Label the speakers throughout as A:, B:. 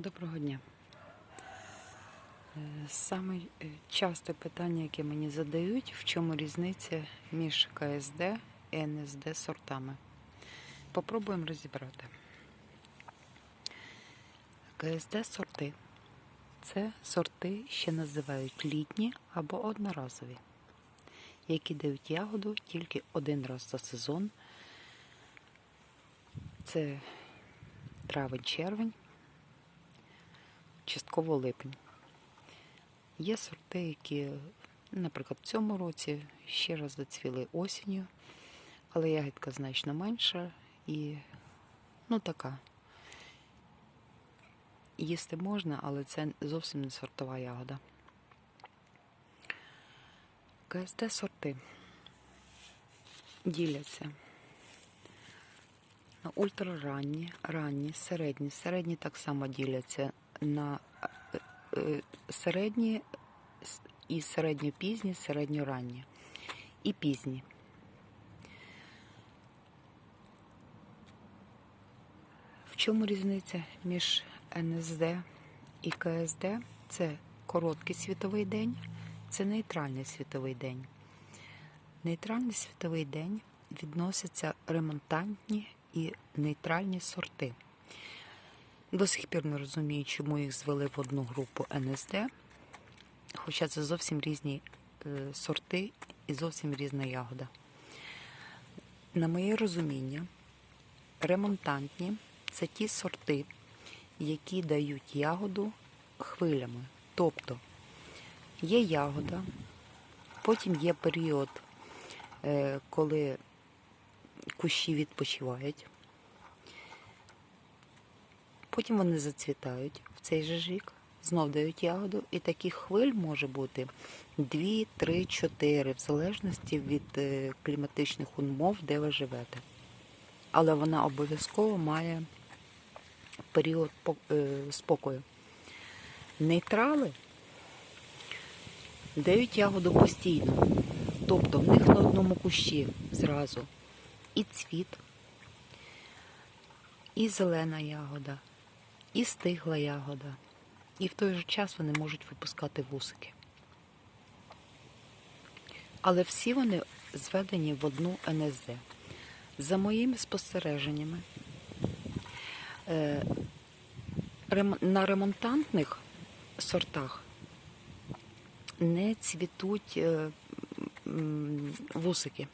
A: Доброго дня. Е, Саме е, часте питання, яке мені задають, в чому різниця між КСД і НСД сортами. Попробуємо розібрати. КСД сорти це сорти, що називають літні або одноразові, які дають ягоду тільки один раз за сезон. Це травень-червень частково липень. Є сорти, які, наприклад, в цьому році ще раз зацвіли осінню, але ягідка значно менша і ну така. Їсти можна, але це зовсім не сортова ягода. КСД сорти діляться на ультраранні, ранні, середні. Середні так само діляться на е, е, середні і середньопізні, середньоранні і пізні. В чому різниця між НСД і КСД? Це короткий світовий день, це нейтральний світовий день. Нейтральний світовий день відносяться ремонтантні і нейтральні сорти. До сих пір не розумію, чому їх звели в одну групу НСД, хоча це зовсім різні е, сорти і зовсім різна ягода. На моє розуміння, ремонтантні це ті сорти, які дають ягоду хвилями. Тобто є ягода, потім є період, е, коли кущі відпочивають. Потім вони зацвітають в цей же рік, знов дають ягоду, і таких хвиль може бути 2, 3, 4, в залежності від е, кліматичних умов, де ви живете. Але вона обов'язково має період е, спокою. Нейтрали дають ягоду постійно. Тобто в них на одному кущі зразу і цвіт, і зелена ягода, і стигла ягода. І в той же час вони можуть випускати вусики. Але всі вони зведені в одну НСД. За моїми спостереженнями, е, на ремонтантних сортах не цвітуть е, вусики.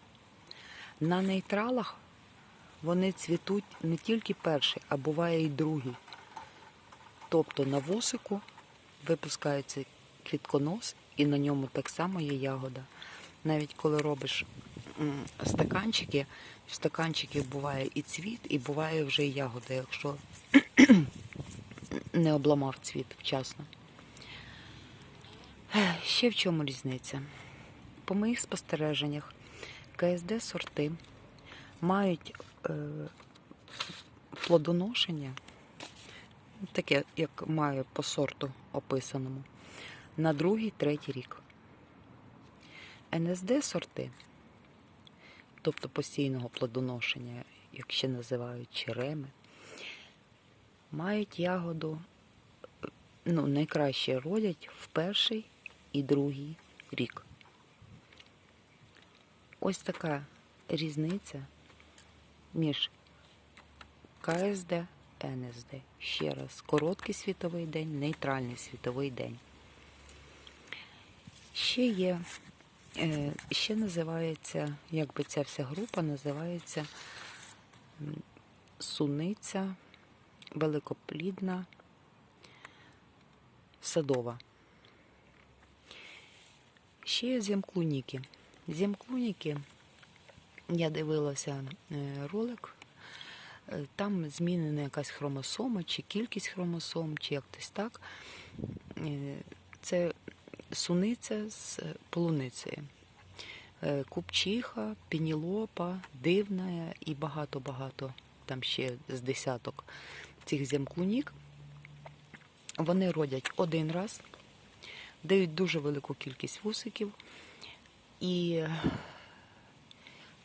A: На нейтралах вони цвітуть не тільки перший, а буває і другий. Тобто на вусику випускається квітконос, і на ньому так само є ягода. Навіть коли робиш стаканчики, в стаканчиків буває і цвіт, і буває вже і ягода, якщо не обламав цвіт вчасно. Ще в чому різниця? По моїх спостереженнях, КСД сорти мають е, плодоношення, таке, як має по сорту описаному, на другий, третій рік. НСД сорти, тобто постійного плодоношення, як ще називають череми, мають ягоду, ну, найкраще родять в перший і другий рік. Ось така різниця між КСД НСД. Ще раз, короткий світовий день, нейтральний світовий день. Ще є, е, ще називається, якби ця вся група називається суниця великоплідна садова. Ще є зімклуніки. Зімклуніки, я дивилася е, ролик, там змінена якась хромосома, чи кількість хромосом, чи якось так. Е, Це суниця з полуницею. Е, Купчиха, пенілопа, дивна і багато-багато, там ще з десяток цих зімклунік. Вони родять один раз, дають дуже велику кількість вусиків, і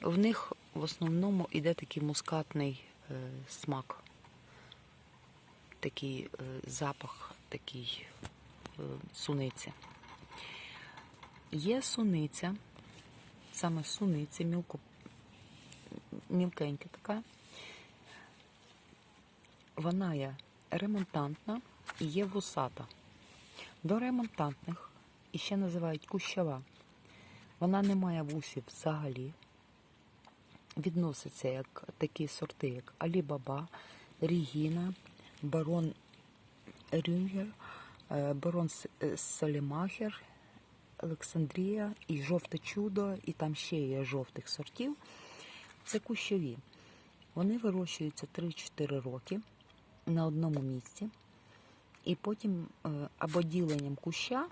A: в них в основному йде такий мускатний е, смак. такий е, запах, такий е, суниці. Є суниця, саме суниця, мілко, мілкенька така. Вона є ремонтантна і є вусата. До ремонтантних і ще називають кущава. Вона не має вусів взагалі. Відноситься як такі сорти, як Алібаба, Рігіна, Барон Рюнгер, е, Барон е, Солімахер, Олександрія і Жовте чудо, і там ще є жовтих сортів. Це кущові. Вони вирощуються 3-4 роки на одному місці, і потім е, або діленням куща,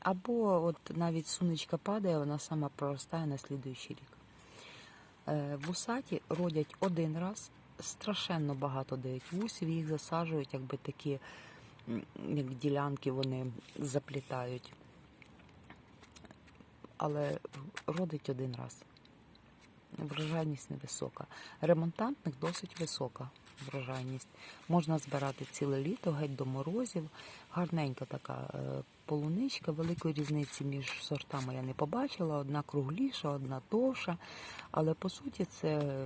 A: або от навіть суничка падає, вона сама проростає на слідуючий рік. Е, Вусаті родять один раз, страшенно багато дають вусів, їх засаджують, якби такі як ділянки вони заплітають. Але родить один раз. Врожайність невисока. Ремонтантних досить висока врожайність. Можна збирати ціле літо, геть до морозів. Гарненька така е, полуничка. Великої різниці між сортами я не побачила. Одна кругліша, одна довша. Але по суті це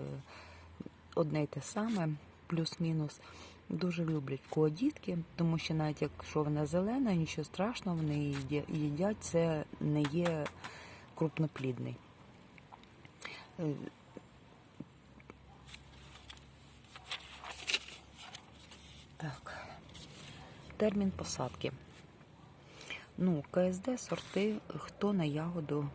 A: одне й те саме, плюс-мінус. Дуже люблять кого тому що навіть якщо вона зелена, нічого страшного, вони їдять, це не є крупноплідний. Термін посадки. Ну, КСД сорти, хто на ягоду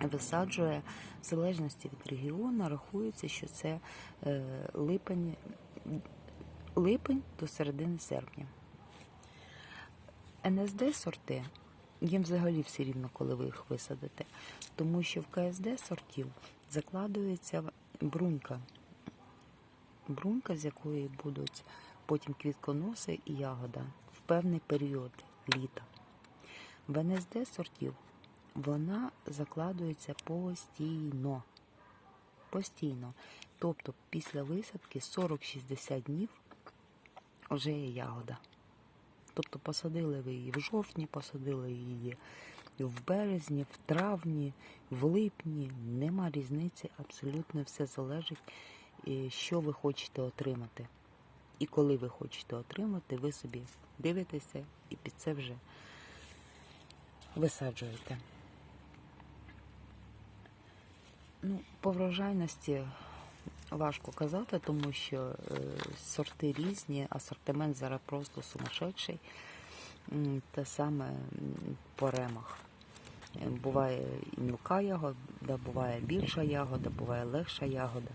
A: висаджує, в залежності від регіону, рахується, що це е, липень, липень до середини серпня. НСД сорти, їм взагалі все рівно, коли ви їх висадите, тому що в КСД сортів закладується брунька. Брунька, з якої будуть потім квітконоси і ягода в певний період літа. В НСД сортів вона закладується постійно. Постійно. Тобто після висадки 40-60 днів вже є ягода. Тобто посадили ви її в жовтні, посадили її в березні, в травні, в липні. Нема різниці, абсолютно все залежить, е, що ви хочете отримати. І коли ви хочете отримати, ви собі дивитеся і під це вже висаджуєте. Ну, по врожайності важко казати, тому що е, сорти різні, асортимент зараз просто сумасшедший. Те саме по ремах. Е, Буває і мілка ягода, буває більша ягода, буває легша ягода.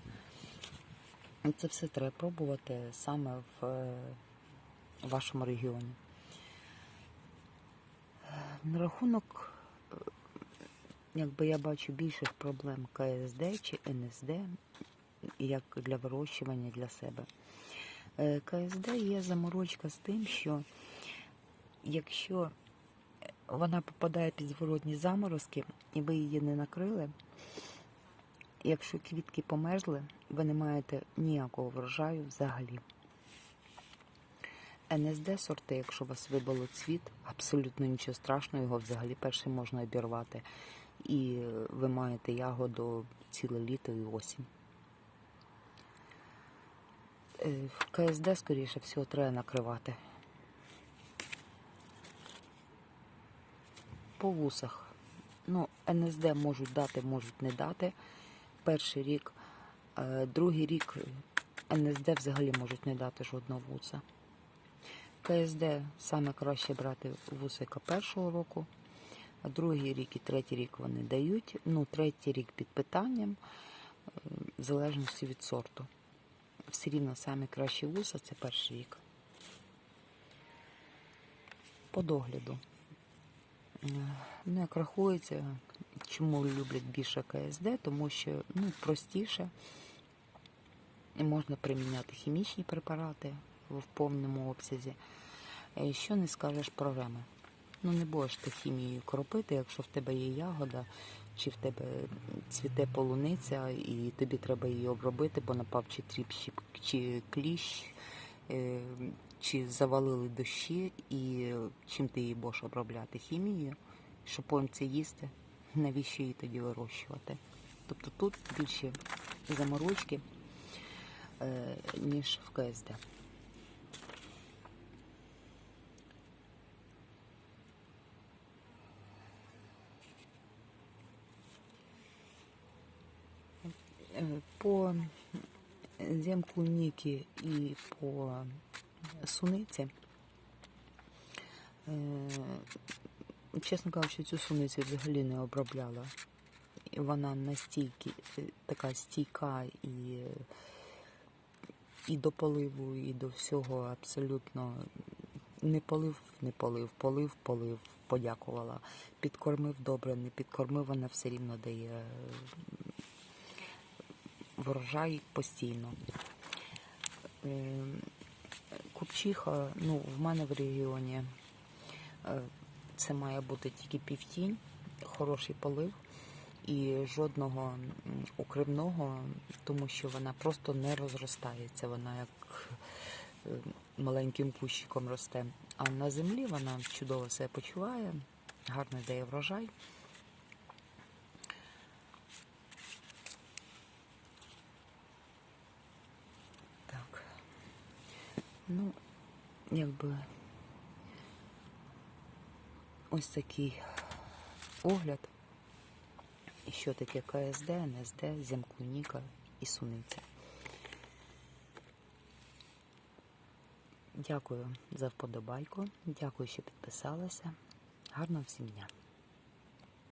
A: І Це все треба пробувати саме в е, вашому регіоні. На рахунок, е, якби я бачу більших проблем КСД чи НСД, як для вирощування для себе. Е, КСД є заморочка з тим, що якщо вона попадає під зворотні заморозки, і ви її не накрили, якщо квітки померзли, ви не маєте ніякого врожаю взагалі. НСД сорти, якщо у вас вибило цвіт, абсолютно нічого страшного, його взагалі перший можна обірвати. І ви маєте ягоду ціле літо і осінь. Е, КСД, скоріше всього, треба накривати. По вусах. Ну, НСД можуть дати, можуть не дати. Перший рік, Е, другий рік НСД взагалі можуть не дати жодного вуса. КСД саме краще брати вусика першого року, а другий рік і третій рік вони дають. Ну, третій рік під питанням, е, в залежності від сорту. Все рівно саме кращі вуса це перший рік. По догляду. Е, Ну, як рахується, чому люблять більше КСД, тому що ну, простіше. Можна приміняти хімічні препарати в повному обсязі. Е, Що не скажеш про реми? Ну не будеш ти хімією кропити, якщо в тебе є ягода, чи в тебе цвіте полуниця, і тобі треба її обробити, бо напав чи тріп, чи, кліщ, е, чи завалили дощі, і чим ти її будеш обробляти хімією, щоб потім їсти, навіщо її тоді вирощувати? Тобто тут більше заморочки, е, ніж в КСД. Е, По земклуніки і по суниці, е, чесно кажучи, цю суницю взагалі не обробляла. Вона настільки е, така стійка і, і до поливу, і до всього абсолютно не полив, не полив, полив, полив, подякувала. Підкормив добре, не підкормив, вона все рівно дає е, врожай постійно. Е, Купчиха, ну, в мене в регіоні це має бути тільки півтінь, хороший полив і жодного укривного, тому що вона просто не розростається. Вона як е, маленьким кущиком росте. А на землі вона чудово себе почуває, гарно дає врожай. Так. Ну, якби ось такий огляд. І що таке КСД, НСД, земклуніка і суниця. Дякую за вподобайку. Дякую, що підписалася. Гарного всім дня!